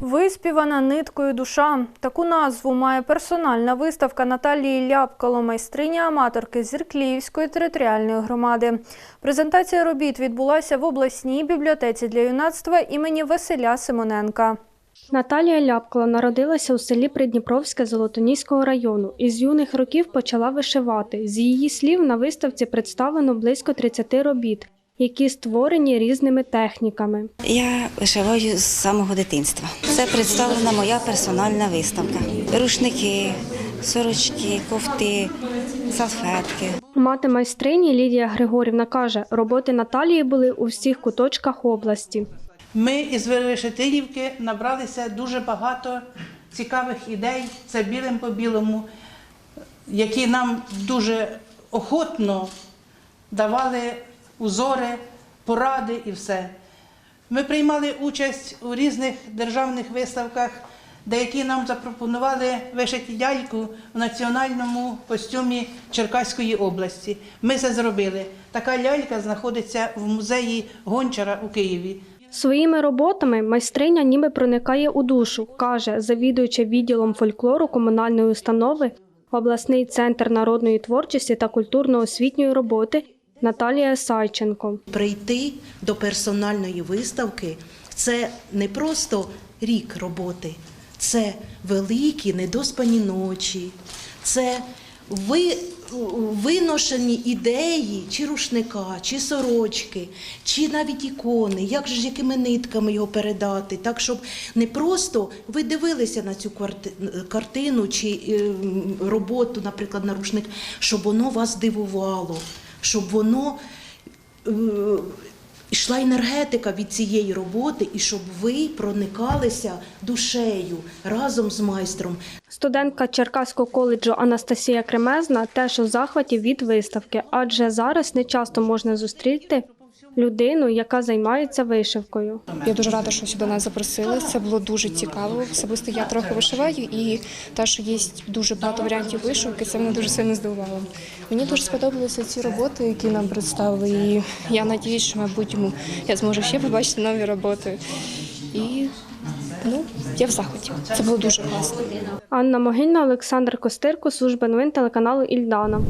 Виспівана ниткою душа. Таку назву має персональна виставка Наталії Ляпкало, майстрині аматорки з Іркліївської територіальної громади. Презентація робіт відбулася в обласній бібліотеці для юнацтва імені Василя Симоненка. Наталія Ляпкала народилася у селі Придніпровське Золотоніського району і з юних років почала вишивати. З її слів на виставці представлено близько 30 робіт, які створені різними техніками. Я вишиваю з самого дитинства. Це представлена моя персональна виставка. Рушники, сорочки, кофти, салфетки. Мати майстрині Лідія Григорівна каже, роботи Наталії були у всіх куточках області. Ми із Верешетинівки набралися дуже багато цікавих ідей. Це білим по білому, які нам дуже охотно давали узори, поради і все. Ми приймали участь у різних державних виставках, деякі нам запропонували вишити ляльку в національному костюмі Черкаської області. Ми це зробили. Така лялька знаходиться в музеї Гончара у Києві. Своїми роботами майстриня ніби проникає у душу, каже завідуюча відділом фольклору комунальної установи, обласний центр народної творчості та культурно-освітньої роботи Наталія Сайченко. прийти до персональної виставки це не просто рік роботи, це великі недоспані ночі, це ви, виношені ідеї чи рушника, чи сорочки, чи навіть ікони, як же ж якими нитками його передати, так щоб не просто ви дивилися на цю картину чи е, роботу, наприклад, на рушник, щоб воно вас дивувало, щоб воно е, йшла енергетика від цієї роботи, і щоб ви проникалися душею разом з майстром. Студентка Черкаського коледжу Анастасія Кремезна теж у захваті від виставки, адже зараз не часто можна зустріти людину, яка займається вишивкою. Я дуже рада, що сюди нас запросили. Це було дуже цікаво. Особисто я трохи вишиваю, і те, що є дуже багато варіантів вишивки, це мене дуже сильно здивувало. Мені дуже сподобалися ці роботи, які нам представили. І я надіюсь, що в майбутньому я зможу ще побачити нові роботи. І ну, я в захваті. Це було дуже класно. Анна Могильна, Олександр Костирко, служба новин телеканалу Ільдана.